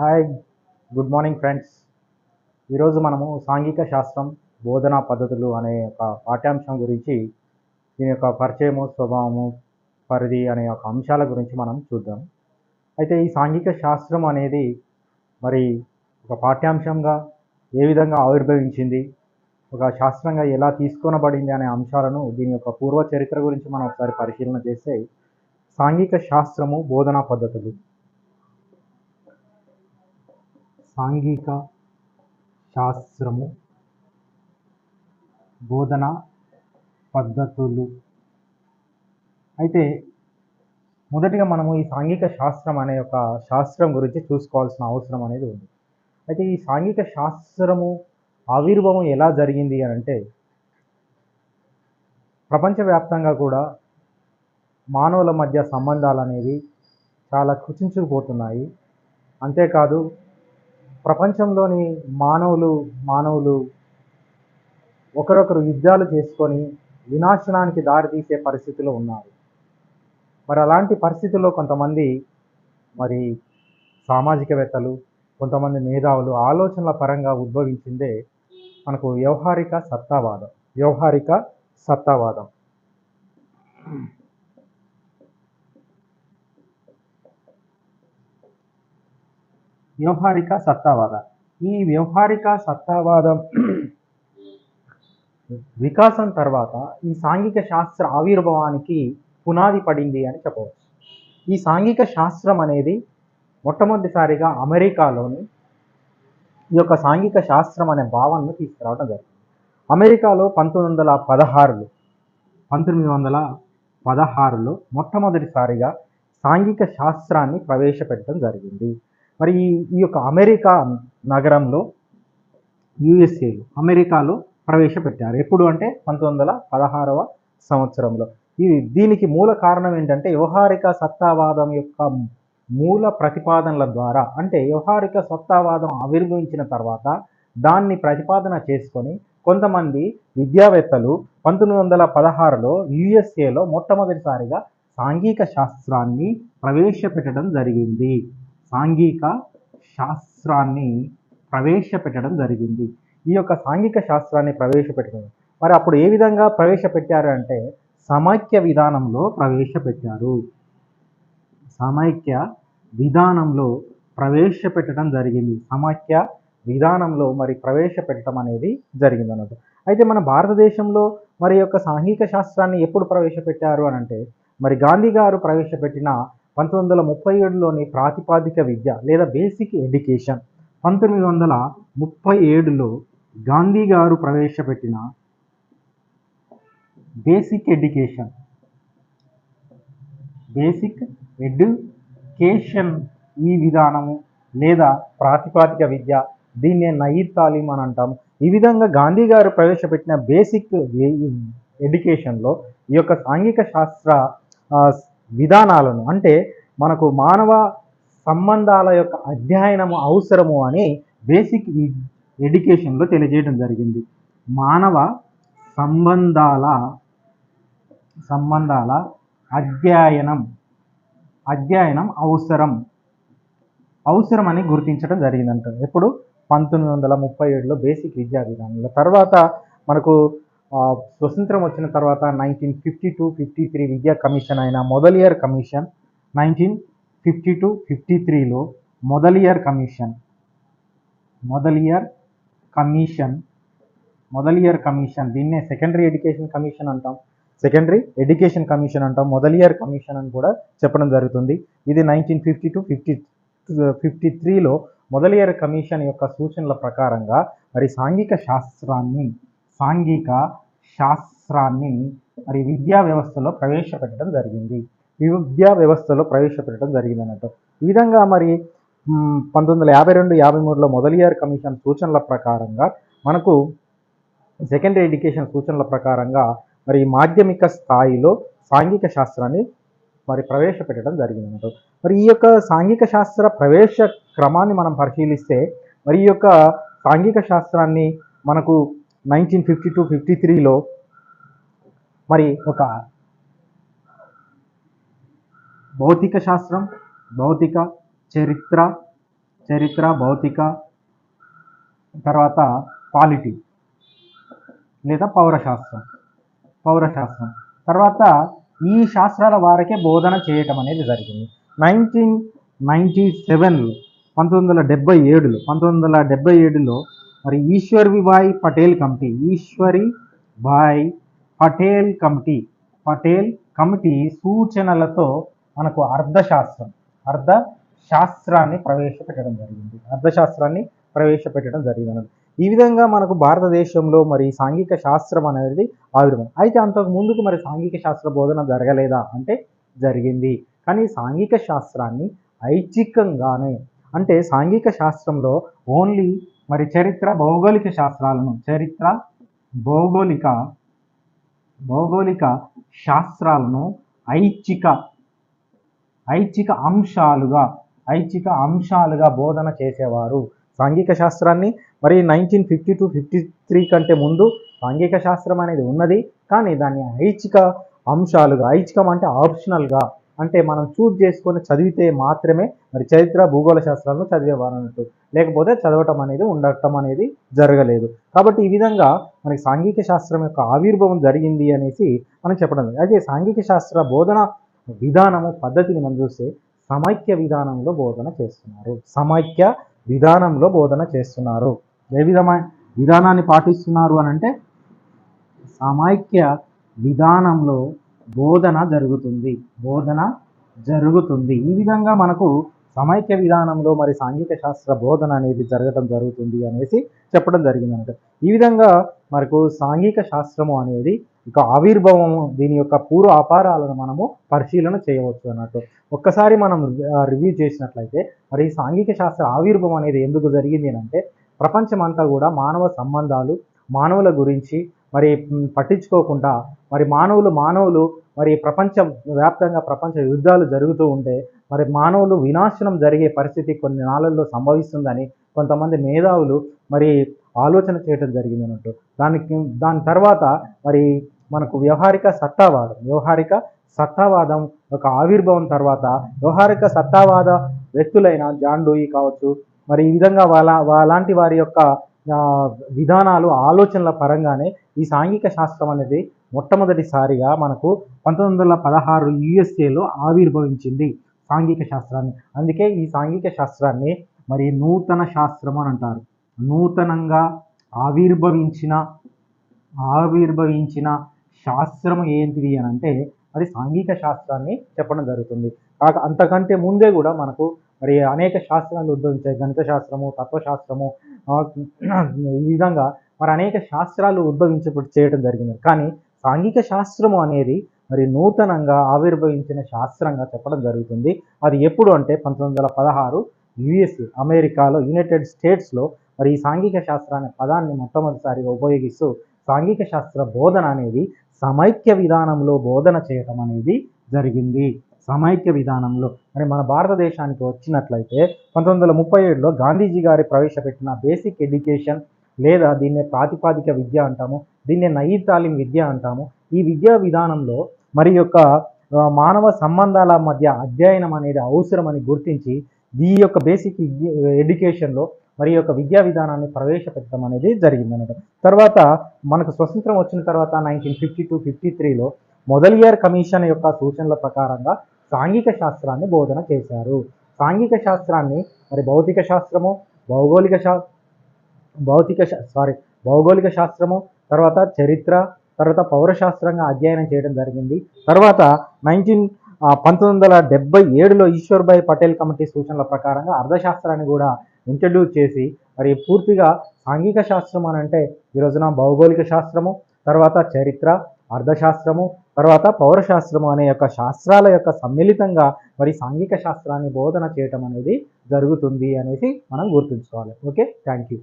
Hi good morning friends. ఈరోజు మనము సాంఘిక శాస్త్రం బోధనా పద్ధతులు అనే ఒక పాఠ్యాంశం గురించి దీని యొక్క పరిచయము స్వభావము పరిధి అనే ఒక అంశాల గురించి మనం చూద్దాం. అయితే ఈ సాంఘిక శాస్త్రం అనేది మరి ఒక పాఠ్యాంశంగా ఏ విధంగా ఆవిర్భవించింది ఒక శాస్త్రంగా ఎలా తీసుకొనబడింది అనే అంశాలను దీని యొక్క పూర్వ చరిత్ర గురించి మనం ఒకసారి పరిశీలన చేస్తే సాంఘిక శాస్త్రము బోధనా పద్ధతులు. సాంఘిక శాస్త్రము బోధన పద్ధతులు. అయితే మొదటిగా మనము ఈ సాంఘిక శాస్త్రం అనే ఒక శాస్త్రం గురించి చూసుకోవాల్సిన అవసరం అనేది ఉంది. అయితే ఈ సాంఘిక శాస్త్రము ఆవిర్భావం ఎలా జరిగింది అని అంటే ప్రపంచవ్యాప్తంగా కూడా మానవుల మధ్య సంబంధాలు అనేవి చాలా కుచించుకుపోతున్నాయి. అంతేకాదు ప్రపంచంలోని మానవులు మానవులు ఒకరొకరు యుద్ధాలు చేసుకొని వినాశనానికి దారితీసే పరిస్థితిలో ఉన్నారు. మరి అలాంటి పరిస్థితుల్లో కొంతమంది మరి సామాజికవేత్తలు కొంతమంది మేధావులు ఆలోచనల పరంగా ఉద్భవించిందే మనకు వ్యవహారిక సత్తావాదం. వ్యవహారిక సత్తావాదం. వ్యవహారిక సత్తావాద ఈ వ్యవహారిక సత్తావాదం వికాసం తర్వాత ఈ సాంఘిక శాస్త్ర ఆవిర్భావానికి పునాది పడింది అని చెప్పవచ్చు ఈ సాంఘిక శాస్త్రం అనేది మొట్టమొదటిసారిగా అమెరికాలోని ఈ యొక్క సాంఘిక శాస్త్రం అనే భావనను తీసుకురావడం జరిగింది అమెరికాలో పంతొమ్మిది వందల పదహారులో పంతొమ్మిది వందల పదహారులో మొట్టమొదటిసారిగా సాంఘిక శాస్త్రాన్ని ప్రవేశపెట్టడం జరిగింది మరి ఈ ఈ యొక్క అమెరికా నగరంలో యుఎస్ఏలో అమెరికాలో ప్రవేశపెట్టారు. ఎప్పుడు అంటే పంతొమ్మిది వందల పదహారవ సంవత్సరంలో. ఇది దీనికి మూల కారణం ఏంటంటే వ్యవహారిక సత్తావాదం యొక్క మూల ప్రతిపాదనల ద్వారా అంటే వ్యవహారిక సత్తావాదం ఆవిర్భవించిన తర్వాత దాన్ని ప్రతిపాదన చేసుకొని కొంతమంది విద్యావేత్తలు పంతొమ్మిది వందల పదహారులో యుఎస్ఏలో మొట్టమొదటిసారిగా సాంఘిక శాస్త్రాన్ని ప్రవేశపెట్టడం జరిగింది. సాంఘిక శాస్త్రాన్ని ప్రవేశపెట్టడం జరిగింది. ఈ యొక్క సాంఘిక శాస్త్రాన్ని ప్రవేశపెట్టడం మరి అప్పుడు ఏ విధంగా ప్రవేశపెట్టారు అంటే సమైక్య విధానంలో ప్రవేశపెట్టారు. సమైక్య విధానంలో ప్రవేశపెట్టడం జరిగింది. సమైక్య విధానంలో మరి ప్రవేశపెట్టడం అనేది జరిగింది అన్నట్టు అయితే మన భారతదేశంలో మరి యొక్క సాంఘిక శాస్త్రాన్ని ఎప్పుడు ప్రవేశపెట్టారు అని అంటే మరి గాంధీ గారు ప్రవేశపెట్టిన పంతొమ్మిది వందల ముప్పై ఏడులోని ప్రాతిపాదిక విద్య లేదా బేసిక్ ఎడ్యుకేషన్ పంతొమ్మిది వందల ముప్పై ఏడులో గాంధీ గారు ప్రవేశపెట్టిన బేసిక్ ఎడ్యుకేషన్ బేసిక్ ఎడ్యుకేషన్ ఈ విధానము లేదా ప్రాతిపాదిక విద్య దీన్నే నయీర్ తాలీం అని అంటాము. ఈ విధంగా గాంధీ గారు ప్రవేశపెట్టిన బేసిక్ ఎడ్యుకేషన్లో ఈ యొక్క సాంఘిక శాస్త్ర విధానాలను అంటే మనకు మానవ సంబంధాల యొక్క అధ్యయనము అవసరము అని బేసిక్ ఎడ్యుకేషన్లో తెలియజేయడం జరిగింది. మానవ సంబంధాల సంబంధాల అధ్యయనం అధ్యయనం అవసరం అవసరం అని గుర్తించడం జరిగిందంట. ఎప్పుడు? పంతొమ్మిది వందల ముప్పై ఏడులో బేసిక్ విద్యా విధానంలో. తర్వాత మనకు స్వతంత్రం వచ్చిన తర్వాత nineteen fifty two fifty three విద్యా కమిషన్ అయిన Mudaliar commission nineteen fifty two fifty త్రీలో Mudaliar commission Mudaliar commission Mudaliar commission. దీన్నే సెకండరీ ఎడ్యుకేషన్ కమిషన్ అంటాం. సెకండరీ ఎడ్యుకేషన్ కమిషన్ అంటాం. మొదలియర్ కమిషన్ అని కూడా చెప్పడం జరుగుతుంది. ఇది nineteen fifty two fifty fifty త్రీలో మొదలియర్ కమిషన్ యొక్క సూచనల ప్రకారంగా మరి సాంఘిక శాస్త్రాన్ని సాంఘిక శాస్త్రాన్ని మరి విద్యా వ్యవస్థలో ప్రవేశపెట్టడం జరిగింది. విద్యా వ్యవస్థలో ప్రవేశపెట్టడం జరిగింది అన్నట్టు ఈ విధంగా మరి పంతొమ్మిది వందల యాభై రెండు యాభై మూడులో మొదలియార్ కమిషన్ సూచనల ప్రకారంగా మనకు సెకండరీ ఎడ్యుకేషన్ సూచనల ప్రకారంగా మరి మాధ్యమిక స్థాయిలో సాంఘిక శాస్త్రాన్ని మరి ప్రవేశపెట్టడం జరిగింది మరి ఈ యొక్క సాంఘిక శాస్త్ర ప్రవేశ క్రమాన్ని మనం పరిశీలిస్తే మరి ఈ యొక్క సాంఘిక శాస్త్రాన్ని మనకు నైన్టీన్ ఫిఫ్టీ టూ ఫిఫ్టీ త్రీలో మరి ఒక భౌతిక శాస్త్రం భౌతిక చరిత్ర చరిత్ర భౌతిక తర్వాత పాలిటీ లేదా పౌరశాస్త్రం పౌరశాస్త్రం. తర్వాత ఈ శాస్త్రాల వారికే బోధన చేయటం అనేది జరిగింది. నైన్టీన్ నైంటీ సెవెన్లో పంతొమ్మిది వందల డెబ్బై ఏడులో పంతొమ్మిది వందల డెబ్బై ఏడులో మరి Ishwari Bhai Patel committee Ishwari Bhai Patel committee Patel committee సూచనలతో మనకు అర్థశాస్త్రం అర్థ శాస్త్రాన్ని ప్రవేశపెట్టడం జరిగింది. అర్థశాస్త్రాన్ని ప్రవేశపెట్టడం జరిగింది. ఈ విధంగా మనకు భారతదేశంలో మరి సాంఘిక శాస్త్రం అనేది ఆవిర్భావం. అయితే అంతకు ముందుకు మరి సాంఘిక శాస్త్ర బోధన జరగలేదా అంటే జరిగింది. కానీ సాంఘిక శాస్త్రాన్ని ఐచ్ఛికంగానే అంటే సాంఘిక శాస్త్రంలో ఓన్లీ మరి చరిత్ర భౌగోళిక శాస్త్రాలను చరిత్ర భౌగోళిక భౌగోళిక శాస్త్రాలను ఐచ్ఛిక ఐచ్ఛిక అంశాలుగా ఐచ్ఛిక అంశాలుగా బోధన చేసేవారు. సాంఘిక శాస్త్రాన్ని మరి nineteen fifty two fifty three కంటే ముందు సాంఘిక శాస్త్రం అనేది ఉన్నది. కానీ దాన్ని ఐచ్ఛిక అంశాలుగా ఐచ్ఛికం అంటే ఆప్షనల్గా అంటే మనం చూజ్ చేసుకొని చదివితే మాత్రమే మరి చరిత్ర భూగోళ శాస్త్రాలను చదివేవారు అన్నట్టు. లేకపోతే చదవటం అనేది ఉండటం అనేది జరగలేదు. కాబట్టి ఈ విధంగా మనకి సాంఘిక శాస్త్రం యొక్క ఆవిర్భావం జరిగింది అనేసి మనం చెప్పడం అయితే సాంఘిక శాస్త్ర బోధన విధానము పద్ధతిని మనం చూస్తే సమైక్య విధానంలో బోధన చేస్తున్నారు. సమైక్య విధానంలో బోధన చేస్తున్నారు. ఏ విధమైన విధానాన్ని పాటిస్తున్నారు అని అంటే సమైక్య విధానంలో బోధన జరుగుతుంది. బోధన జరుగుతుంది. ఈ విధంగా మనకు సమైక్య విధానంలో మరి సాంఘిక శాస్త్ర బోధన అనేది జరగడం జరుగుతుంది అనేసి చెప్పడం జరిగింది అన్నట్టు ఈ విధంగా మనకు సాంఘిక శాస్త్రము అనేది ఇక ఆవిర్భావం దీని యొక్క పూర్వ అపారాలను మనము పరిశీలన చేయవచ్చు అన్నట్టు. ఒక్కసారి మనం రివ్యూ చేసినట్లయితే మరి ఈ సాంఘిక శాస్త్ర ఆవిర్భావం అనేది ఎందుకు జరిగింది అని అంటే ప్రపంచమంతా కూడా మానవ సంబంధాలు మానవుల గురించి మరి పట్టించుకోకుండా మరి మానవులు మానవులు మరి ప్రపంచ వ్యాప్తంగా ప్రపంచ యుద్ధాలు జరుగుతూ ఉంటే మరి మానవులు వినాశనం జరిగే పరిస్థితి కొన్ని నాళ్ళల్లో సంభవిస్తుందని కొంతమంది మేధావులు మరి ఆలోచన చేయడం జరిగింది అన్నట్టు. దానికి దాని తర్వాత మరి మనకు వ్యవహారిక సత్తావాదం వ్యవహారిక సత్తావాదం ఒక ఆవిర్భావం తర్వాత వ్యవహారిక సత్తావాద వ్యక్తులైన జాన్ డూయి కావచ్చు మరి ఈ విధంగా వాళ్ళ వాళ్ళంటి వారి యొక్క విధానాలు ఆలోచనల పరంగానే ఈ సాంఘిక శాస్త్రం అనేది మొట్టమొదటిసారిగా మనకు పంతొమ్మిది వందల పదహారు యుఎస్ఏలో ఆవిర్భవించింది సాంఘిక శాస్త్రాన్ని. అందుకే ఈ సాంఘిక శాస్త్రాన్ని మరి నూతన శాస్త్రం అని అంటారు. నూతనంగా ఆవిర్భవించిన ఆవిర్భవించిన శాస్త్రం ఏంటిది అని అంటే అది సాంఘిక శాస్త్రాన్ని చెప్పడం జరుగుతుంది. కాక అంతకంటే ముందే కూడా మనకు మరి అనేక శాస్త్రాలు ఉద్భవించాయి. గణిత శాస్త్రము తత్వశాస్త్రము ఈ విధంగా మరి అనేక శాస్త్రాలు ఉద్భవించబడి చేయడం జరిగింది. కానీ సాంఘిక శాస్త్రము అనేది మరి నూతనంగా ఆవిర్భవించిన శాస్త్రంగా చెప్పడం జరుగుతుంది. అది ఎప్పుడు అంటే పంతొమ్మిది వందల పదహారు యుఎస్ఏ అమెరికాలో యునైటెడ్ స్టేట్స్లో మరి ఈ సాంఘిక శాస్త్ర అనే పదాన్ని మొట్టమొదటిసారిగా ఉపయోగిస్తూ సాంఘిక శాస్త్ర బోధన అనేది సమైక్య విధానంలో బోధన చేయటం అనేది జరిగింది. సమైక్య విధానంలో. మరి మన భారతదేశానికి వచ్చినట్లయితే పంతొమ్మిది వందల ముప్పై ఏడులో గాంధీజీ గారి ప్రవేశపెట్టిన బేసిక్ ఎడ్యుకేషన్ లేదా దీన్నే ప్రాతిపాదిక విద్య అంటాము దీన్నే నయీ తాలిం విద్య అంటాము. ఈ విద్యా విధానంలో మరి యొక్క మానవ సంబంధాల మధ్య అధ్యయనం అనేది అవసరమని గుర్తించి ఈ యొక్క బేసిక్ ఎడ్యుకేషన్లో మరి యొక్క విద్యా విధానాన్ని ప్రవేశపెట్టడం అనేది జరిగిందన్నమాట. తర్వాత మనకు స్వతంత్రం వచ్చిన తర్వాత నైన్టీన్ ఫిఫ్టీ టూ ఫిఫ్టీ త్రీలో మొదలియార్ కమిషన్ యొక్క సూచనల ప్రకారంగా సాంఘిక శాస్త్రాన్ని బోధన చేశారు. సాంఘిక శాస్త్రాన్ని మరి భౌతిక శాస్త్రము భౌగోళిక శా భౌతిక సారీ భౌగోళిక శాస్త్రము తర్వాత చరిత్ర తర్వాత పౌరశాస్త్రంగా అధ్యయనం చేయడం జరిగింది. తర్వాత నైన్టీన్ పంతొమ్మిది వందల డెబ్బై ఏడులో ఈశ్వర్భాయ్ పటేల్ కమిటీ సూచనల ప్రకారంగా అర్థశాస్త్రాన్ని కూడా ఇంట్రడ్యూస్ చేసి మరి పూర్తిగా సాంఘిక శాస్త్రం అని అంటే ఈ రోజున భౌగోళిక శాస్త్రము తర్వాత చరిత్ర అర్థశాస్త్రము తర్వాత పౌరశాస్త్రము అనే యొక్క శాస్త్రాల యొక్క సమ్మిళితంగా మరి సాంఘిక శాస్త్రాన్ని బోధన చేయటం అనేది జరుగుతుంది అనేసి మనం గుర్తుంచుకోవాలి. ఓకే? Thank you